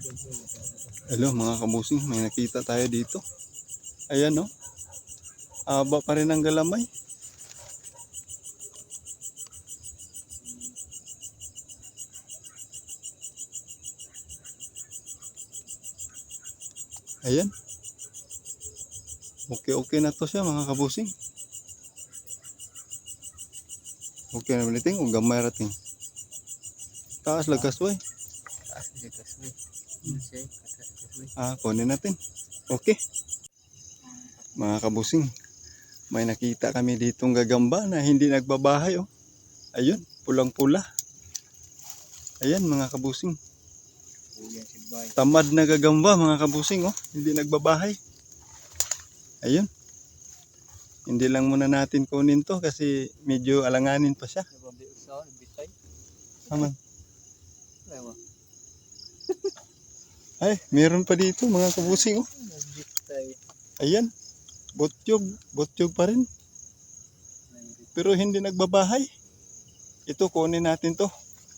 Hello mga kabusing, may nakita tayo dito. Ayan no. Aba pa rin ang galamay. Ayan. Okay, okay na to siya mga kabusing. Okay na baliting, o gamay rating. Taas lagas way. Taas kasi kaswe. Ah, kunin natin. Okay. Mga kabusing, may nakita kami ditong gagamba na hindi nagbabahay oh. Ayun, pulang-pula. Ayan mga kabusing. Tamad na gagamba mga kabusing oh. Hindi nagbabahay. Ayun. Hindi lang muna natin kunin to kasi medyo alanganin pa siya. Bitay. Aman. Ay, meron pa dito mga kabusing oh. Ayan. Botyog, botyog pa rin. Pero hindi nagbabahay. Ito, kunin natin to.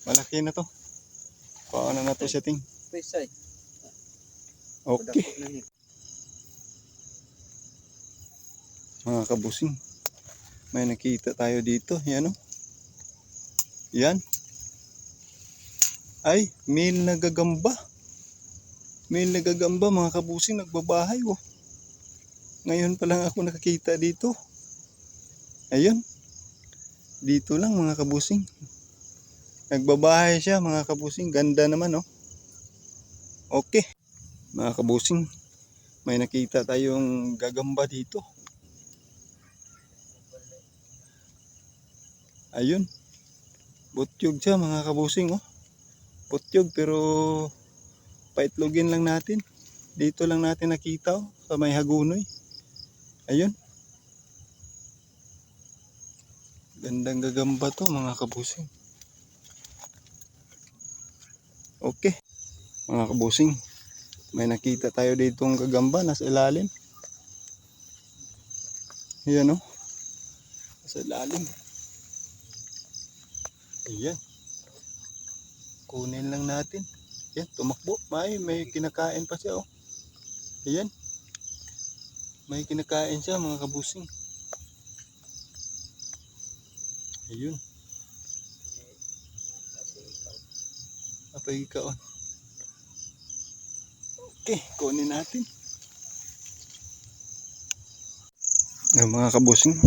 Malaki na to. Paano na to siya ting. Pesay. Okay. Na. Mga kabusing. May nakita tayo dito. Yan o. Yan. Ay, may nagagamba. May nagagamba mga kabusing. Nagbabahay oh. Ngayon pa lang ako nakakita dito. Ayun. Dito lang mga kabusing. Nagbabahay siya mga kabusing. Ganda naman oh. Okay. Mga kabusing. May nakita tayong gagamba dito. Ayun. Butyog siya mga kabusing oh. Butyog pero paitlogin lang natin. Dito lang natin nakita oh, sa may hagunoy. Ayun. Gandang gagamba to mga kabusing. Okay. Mga kabusing. May nakita tayo ditong gagamba nasa ilalim. Ayan oh. Nasa ilalim. Ayan. Kunin lang natin. Ayan, tumakbo. May, may kinakain pa siya, oh. Ayan. May kinakain siya, mga kabusing. Ayun. Apa ikaw? Okay, kunin natin. Yung mga kabusing,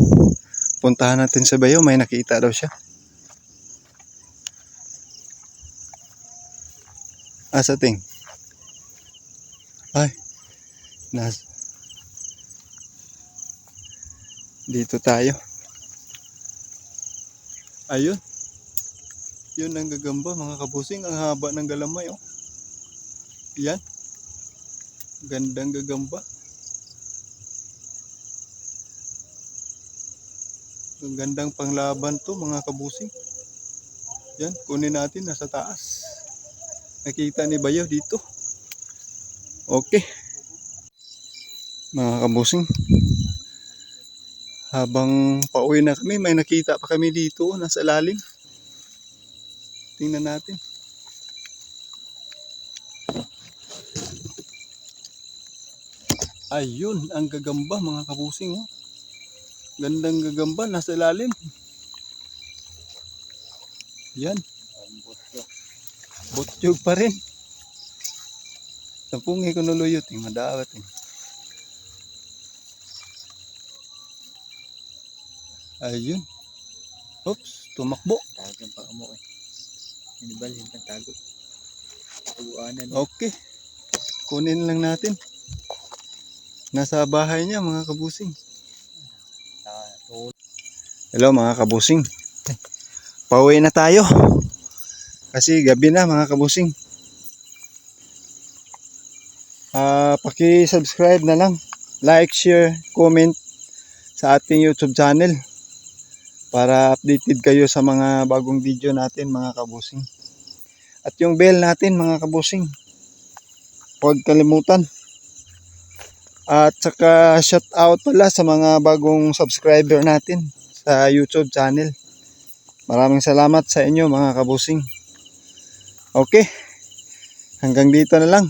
puntahan natin sa bayo, may nakita daw siya. Asa ting? Ay. Nas. Dito tayo. Ayun. Yun ang gagamba mga kabusing. Ang haba ng galamay oh. Yan. Gandang gagamba. Ang gandang panglaban to mga kabusing. Yan. Kunin natin nasa taas. Nakita ni Bayo dito. Okay. Mga kabusing. Habang pauwi na kami, may nakita pa kami dito nasa lalim. Tingnan natin. Ayun, ang gagamba mga kabusing. Oh. Gandang gagamba, nasa lalim. Yan. Ang Botyog pa rin. Sampung ko nuluyot, eh, madawat eh. Ayun. Oops, tumakbo. Tagang pa mo eh. Hinibalhin ka tago. Taguanan. Okay. Kunin lang natin. Nasa bahay niya mga kabusing. Ah. Hello mga kabusing. Pauwi na tayo. Kasi gabi na mga kabusing. Ah, paki-subscribe na lang. Like, share, comment sa ating YouTube channel para updated kayo sa mga bagong video natin mga kabusing. At yung bell natin mga kabusing. Huwag kalimutan. At saka shout out pala sa mga bagong subscriber natin sa YouTube channel. Maraming salamat sa inyo mga kabusing. Okay. hanggang dito na lang.